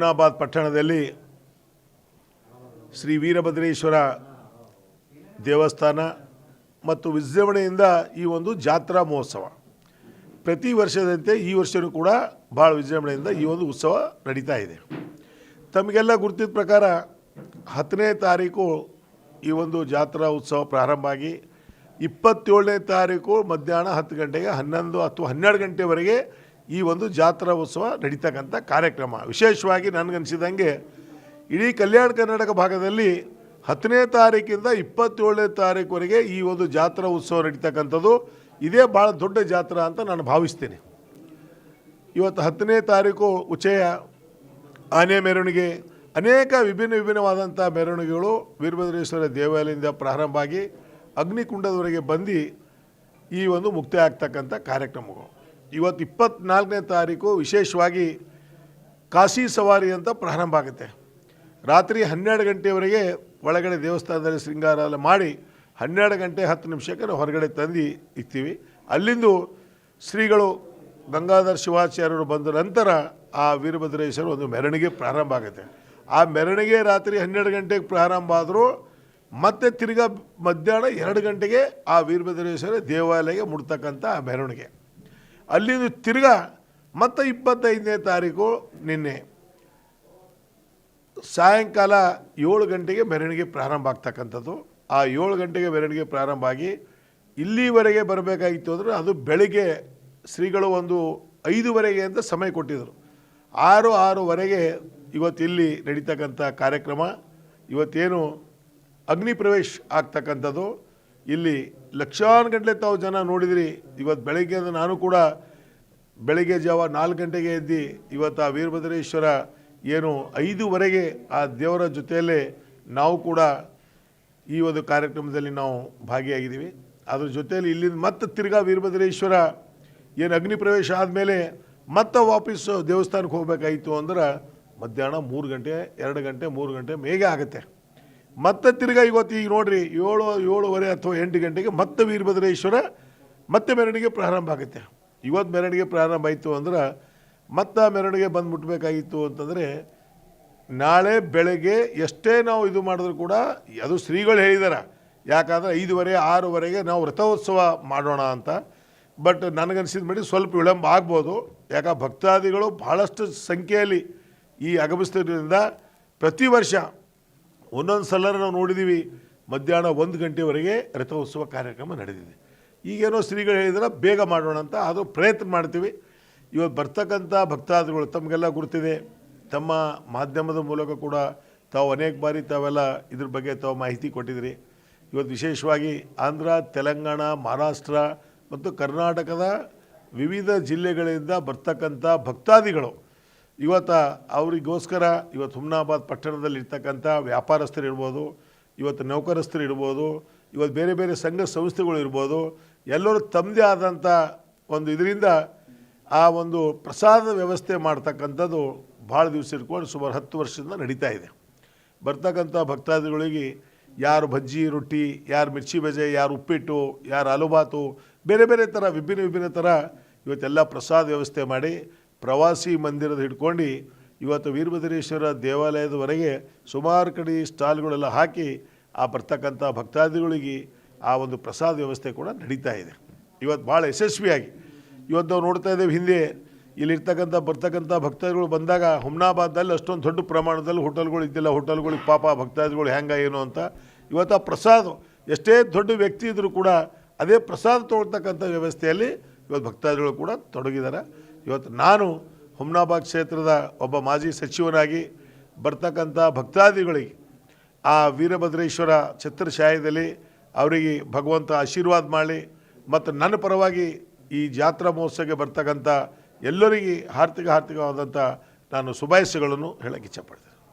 ಹುಮ್ನಾಬಾದ್ ಪಟ್ಟಣದಲ್ಲಿ ಶ್ರೀ ವೀರಭದ್ರೇಶ್ವರ ದೇವಸ್ಥಾನ ಮತ್ತು ವಿಜೃಂಭಣೆಯಿಂದ ಈ ಒಂದು ಜಾತ್ರಾ ಮಹೋತ್ಸವ. ಪ್ರತಿ ವರ್ಷದಂತೆ ಈ ವರ್ಷವೂ ಕೂಡ ಭಾಳ ವಿಜೃಂಭಣೆಯಿಂದ ಈ ಒಂದು ಉತ್ಸವ ನಡೀತಾ ಇದೆ. ತಮಗೆಲ್ಲ ಗುರುತಿದ ಪ್ರಕಾರ ಹತ್ತನೇ ತಾರೀಕು ಈ ಒಂದು ಜಾತ್ರಾ ಉತ್ಸವ ಪ್ರಾರಂಭ ಆಗಿ ಇಪ್ಪತ್ತೇಳನೇ ತಾರೀಕು ಮಧ್ಯಾಹ್ನ ಹತ್ತು ಗಂಟೆಗೆ ಹನ್ನೊಂದು ಅಥವಾ ಹನ್ನೆರಡು ಗಂಟೆವರೆಗೆ ಈ ಒಂದು ಜಾತ್ರಾ ಉತ್ಸವ ನಡೀತಕ್ಕಂಥ ಕಾರ್ಯಕ್ರಮ. ವಿಶೇಷವಾಗಿ ನನಗನ್ಸಿದಂಗೆ ಇಡೀ ಕಲ್ಯಾಣ ಕರ್ನಾಟಕ ಭಾಗದಲ್ಲಿ ಹತ್ತನೇ ತಾರೀಕಿಂದ ಇಪ್ಪತ್ತೇಳನೇ ತಾರೀಕುವರೆಗೆ ಈ ಒಂದು ಜಾತ್ರಾ ಉತ್ಸವ ನಡೀತಕ್ಕಂಥದ್ದು. ಇದೇ ಭಾಳ ದೊಡ್ಡ ಜಾತ್ರಾ ಅಂತ ನಾನು ಭಾವಿಸ್ತೇನೆ. ಇವತ್ತು ಹತ್ತನೇ ತಾರೀಕು ಉಚ್ಚಯ ಆನೆ ಮೆರವಣಿಗೆ. ಅನೇಕ ವಿಭಿನ್ನ ವಿಭಿನ್ನವಾದಂಥ ಮೆರವಣಿಗೆಗಳು ವೀರಭದ್ರೇಶ್ವರ ದೇವಾಲಯದಿಂದ ಪ್ರಾರಂಭ ಆಗಿ ಅಗ್ನಿಕುಂಡದವರೆಗೆ ಬಂದು ಈ ಒಂದು ಮುಕ್ತಾಯ ಆಗ್ತಕ್ಕಂಥ ಕಾರ್ಯಕ್ರಮಗಳು. ಇವತ್ತು ಇಪ್ಪತ್ನಾಲ್ಕನೇ ತಾರೀಕು ವಿಶೇಷವಾಗಿ ಕಾಶಿ ಸವಾರಿ ಅಂತ ಪ್ರಾರಂಭ ಆಗುತ್ತೆ. ರಾತ್ರಿ ಹನ್ನೆರಡು ಗಂಟೆವರೆಗೆ ಒಳಗಡೆ ದೇವಸ್ಥಾನದಲ್ಲಿ ಶೃಂಗಾರ ಎಲ್ಲ ಮಾಡಿ ಹನ್ನೆರಡು ಗಂಟೆ ಹತ್ತು ನಿಮಿಷಕ್ಕೆ ಹೊರಗಡೆ ತಂದು ಇಕ್ತೀವಿ. ಅಲ್ಲಿಂದು ಶ್ರೀಗಳು ಗಂಗಾಧರ್ ಶಿವಾಚಾರ್ಯರು ಬಂದ ನಂತರ ಆ ವೀರಭದ್ರೇಶ್ವರ ಒಂದು ಮೆರವಣಿಗೆ ಪ್ರಾರಂಭ ಆಗುತ್ತೆ. ಆ ಮೆರವಣಿಗೆ ರಾತ್ರಿ ಹನ್ನೆರಡು ಗಂಟೆಗೆ ಪ್ರಾರಂಭ ಆದರೂ ಮತ್ತೆ ತಿರ್ಗಾ ಮಧ್ಯಾಹ್ನ ಎರಡು ಗಂಟೆಗೆ ಆ ವೀರಭದ್ರೇಶ್ವರ ದೇವಾಲಯಕ್ಕೆ ಮುಡ್ತಕ್ಕಂಥ ಆ ಮೆರವಣಿಗೆ. ಅಲ್ಲಿಂದ ತಿರ್ಗಾ ಮತ್ತೆ ಇಪ್ಪತ್ತೈದನೇ ತಾರೀಕು ನಿನ್ನೆ ಸಾಯಂಕಾಲ ಏಳು ಗಂಟೆಗೆ ಮೆರವಣಿಗೆ ಪ್ರಾರಂಭ ಆಗ್ತಕ್ಕಂಥದ್ದು. ಆ ಏಳು ಗಂಟೆಗೆ ಮೆರವಣಿಗೆ ಪ್ರಾರಂಭ ಆಗಿ ಇಲ್ಲಿವರೆಗೆ ಬರಬೇಕಾಗಿತ್ತು ಅಂದರೆ ಅದು ಬೆಳಿಗ್ಗೆ ಶ್ರೀಗಳು ಒಂದು ಐದುವರೆಗೆ ಅಂತ ಸಮಯ ಕೊಟ್ಟಿದ್ದರು ಆರು ಆರೂವರೆಗೆ ಇವತ್ತು ಇಲ್ಲಿ ನಡೀತಕ್ಕಂಥ ಕಾರ್ಯಕ್ರಮ, ಇವತ್ತೇನು ಅಗ್ನಿ ಪ್ರವೇಶ ಆಗ್ತಕ್ಕಂಥದ್ದು. ಇಲ್ಲಿ ಲಕ್ಷಾನುಗಟ್ಟಲೆ ತಾವು ಜನ ನೋಡಿದ್ರಿ. ಇವತ್ತು ಬೆಳಗ್ಗೆ ನಾನು ಕೂಡ ಬೆಳಗ್ಗೆ ಜಾವ ನಾಲ್ಕು ಗಂಟೆಗೆ ಎದ್ದು ಇವತ್ತು ಆ ವೀರಭದ್ರೇಶ್ವರ ಏನು ಐದುವರೆಗೆ ಆ ದೇವರ ಜೊತೆಯಲ್ಲೇ ನಾವು ಕೂಡ ಈ ಒಂದು ಕಾರ್ಯಕ್ರಮದಲ್ಲಿ ನಾವು ಭಾಗಿಯಾಗಿದ್ದೀವಿ. ಅದ್ರ ಜೊತೆಯಲ್ಲಿ ಇಲ್ಲಿಂದ ಮತ್ತೆ ತಿರ್ಗಾ ವೀರಭದ್ರೇಶ್ವರ ಏನು ಅಗ್ನಿ ಪ್ರವೇಶ ಆದಮೇಲೆ ಮತ್ತೆ ವಾಪಸ್ ದೇವಸ್ಥಾನಕ್ಕೆ ಹೋಗಬೇಕಾಯಿತು ಅಂದ್ರೆ ಮಧ್ಯಾಹ್ನ ಮೂರು ಗಂಟೆ, ಎರಡು ಗಂಟೆ, ಮೂರು ಗಂಟೆ ಮೇಗೆ ಆಗುತ್ತೆ. ಮತ್ತೆ ತಿರ್ಗಾ ಇವತ್ತು ಈಗ ನೋಡ್ರಿ ಏಳು, ಏಳುವರೆ ಅಥವಾ ಎಂಟು ಗಂಟೆಗೆ ಮತ್ತೆ ವೀರಭದ್ರೇಶ್ವರ, ಮತ್ತೆ ಮೆರವಣಿಗೆ ಪ್ರಾರಂಭ ಆಗುತ್ತೆ. ಇವತ್ತು ಮೆರವಣಿಗೆ ಪ್ರಾರಂಭ ಆಯಿತು ಅಂದ್ರೆ ಮತ್ತೆ ಮೆರವಣಿಗೆ ಬಂದು ಮುಟ್ಟಬೇಕಾಗಿತ್ತು ಅಂತಂದರೆ ನಾಳೆ ಬೆಳಗ್ಗೆ ಎಷ್ಟೇ ನಾವು ಇದು ಮಾಡಿದ್ರು ಕೂಡ ಅದು ಶ್ರೀಗಳು ಹೇಳಿದಾರೆ. ಯಾಕಂದ್ರೆ ಐದುವರೆ, ಆರೂವರೆಗೆ ನಾವು ರಥೋತ್ಸವ ಮಾಡೋಣ ಅಂತ. ಬಟ್ ನನಗನ್ಸಿದ ಮಟ್ಟಿಗೆ ಸ್ವಲ್ಪ ವಿಳಂಬ ಆಗ್ಬೋದು. ಯಾಕೆ ಭಕ್ತಾದಿಗಳು ಭಾಳಷ್ಟು ಸಂಖ್ಯೆಯಲ್ಲಿ ಈ ಆಗಮಿಸ್ತಿರೋದ್ರಿಂದ ಪ್ರತಿ ವರ್ಷ ಒಂದೊಂದು ಸಲ ನಾವು ನೋಡಿದ್ದೀವಿ ಮಧ್ಯಾಹ್ನ ಒಂದು ಗಂಟೆವರೆಗೆ ರಥೋತ್ಸವ ಕಾರ್ಯಕ್ರಮ ನಡೆದಿದೆ. ಈಗೇನೋ ಶ್ರೀಗಳು ಹೇಳಿದ್ರೆ ಬೇಗ ಮಾಡೋಣ ಅಂತ ಅದು ಪ್ರಯತ್ನ ಮಾಡ್ತೀವಿ. ಇವತ್ತು ಬರ್ತಕ್ಕಂಥ ಭಕ್ತಾದಿಗಳು ತಮಗೆಲ್ಲ ಗುರುತಿದೆ. ತಮ್ಮ ಮಾಧ್ಯಮದ ಮೂಲಕ ಕೂಡ ತಾವು ಅನೇಕ ಬಾರಿ ತಾವೆಲ್ಲ ಇದ್ರ ಬಗ್ಗೆ ತಾವು ಮಾಹಿತಿ ಕೊಟ್ಟಿದ್ರಿ ಇವತ್ತು ವಿಶೇಷವಾಗಿ ಆಂಧ್ರ, ತೆಲಂಗಾಣ, ಮಹಾರಾಷ್ಟ್ರ ಮತ್ತು ಕರ್ನಾಟಕದ ವಿವಿಧ ಜಿಲ್ಲೆಗಳಿಂದ ಬರ್ತಕ್ಕಂಥ ಭಕ್ತಾದಿಗಳು ಇವತ್ತು ಅವರಿಗೋಸ್ಕರ ಇವತ್ತು ಹುಮ್ನಾಬಾದ್ ಪಟ್ಟಣದಲ್ಲಿ ಇರ್ತಕ್ಕಂಥ ವ್ಯಾಪಾರಸ್ಥರು ಇರ್ಬೋದು, ಇವತ್ತು ನೌಕರಸ್ಥರು ಇರ್ಬೋದು, ಇವತ್ತು ಬೇರೆ ಬೇರೆ ಸಂಘ ಸಂಸ್ಥೆಗಳು ಇರ್ಬೋದು, ಎಲ್ಲರೂ ತಮ್ಮದೇ ಆದಂಥ ಒಂದು ಇದರಿಂದ ಆ ಒಂದು ಪ್ರಸಾದ ವ್ಯವಸ್ಥೆ ಮಾಡ್ತಕ್ಕಂಥದ್ದು ಭಾಳ ದಿವಸ ಇಟ್ಕೊಂಡು ಸುಮಾರು ಹತ್ತು ವರ್ಷದಿಂದ ನಡೀತಾ ಇದೆ. ಬರ್ತಕ್ಕಂಥ ಭಕ್ತಾದಿಗಳಿಗೆ ಯಾರು ಬಜ್ಜಿ, ರೊಟ್ಟಿ, ಯಾರು ಮಿರ್ಚಿ ಬಜೆ, ಯಾರು ಉಪ್ಪಿಟ್ಟು, ಯಾರು ಆಲೂಬಾತು ಬೇರೆ ಬೇರೆ ಥರ ವಿಭಿನ್ನ ವಿಭಿನ್ನ ಥರ ಇವತ್ತೆಲ್ಲ ಪ್ರಸಾದ ವ್ಯವಸ್ಥೆ ಮಾಡಿ ಪ್ರವಾಸಿ ಮಂದಿರದ ಹಿಡ್ಕೊಂಡು ಇವತ್ತು ವೀರಭದ್ರೇಶ್ವರ ದೇವಾಲಯದವರೆಗೆ ಸುಮಾರು ಕಡೆ ಸ್ಟಾಲ್ಗಳೆಲ್ಲ ಹಾಕಿ ಆ ಬರ್ತಕ್ಕಂಥ ಭಕ್ತಾದಿಗಳಿಗೆ ಆ ಒಂದು ಪ್ರಸಾದ ವ್ಯವಸ್ಥೆ ಕೂಡ ನಡೀತಾ ಇದೆ. ಇವತ್ತು ಭಾಳ ಯಶಸ್ವಿಯಾಗಿ. ಇವತ್ತು ನಾವು ನೋಡ್ತಾ ಇದ್ದೇವೆ ಹಿಂದೆ ಇಲ್ಲಿರ್ತಕ್ಕಂಥ ಬರ್ತಕ್ಕಂಥ ಭಕ್ತಾದಿಗಳು ಬಂದಾಗ ಹುಮ್ನಾಬಾದಲ್ಲಿ ಅಷ್ಟೊಂದು ದೊಡ್ಡ ಪ್ರಮಾಣದಲ್ಲಿ ಹೋಟೆಲ್ಗಳು ಇದ್ದಿಲ್ಲ, ಹೋಟೆಲ್ಗಳಿಗೆ ಪಾಪ ಭಕ್ತಾದಿಗಳು ಹೆಂಗೆ ಏನು ಅಂತ. ಇವತ್ತು ಆ ಪ್ರಸಾದ, ಎಷ್ಟೇ ದೊಡ್ಡ ವ್ಯಕ್ತಿ ಇದ್ದರೂ ಕೂಡ ಅದೇ ಪ್ರಸಾದ ತೊಗೊಳ್ತಕ್ಕಂಥ ವ್ಯವಸ್ಥೆಯಲ್ಲಿ ಇವತ್ತು ಭಕ್ತಾದಿಗಳು ಕೂಡ ತೊಡಗಿದ್ದಾರೆ. ಇವತ್ತು ನಾನು ಹುಮ್ನಾಬಾದ್ ಕ್ಷೇತ್ರದ ಒಬ್ಬ ಮಾಜಿ ಸಚಿವನಾಗಿ ಬರ್ತಕ್ಕಂಥ ಭಕ್ತಾದಿಗಳಿಗೆ ಆ ವೀರಭದ್ರೇಶ್ವರ ಛತ್ರಶಾಯದಲ್ಲಿ ಅವರಿಗೆ ಭಗವಂತ ಆಶೀರ್ವಾದ ಮಾಡಲಿ ಮತ್ತು ನನ್ನ ಪರವಾಗಿ ಈ ಜಾತ್ರಾ ಮಹೋತ್ಸವಕ್ಕೆ ಬರ್ತಕ್ಕಂಥ ಎಲ್ಲರಿಗೆ ಹಾರ್ದಿಕ ಹಾರ್ದಿಕವಾದಂಥ ನಾನು ಶುಭಾಶಯಗಳನ್ನು ಹೇಳಕ್ಕೆ ಇಚ್ಛಪಡ್ತೇನೆ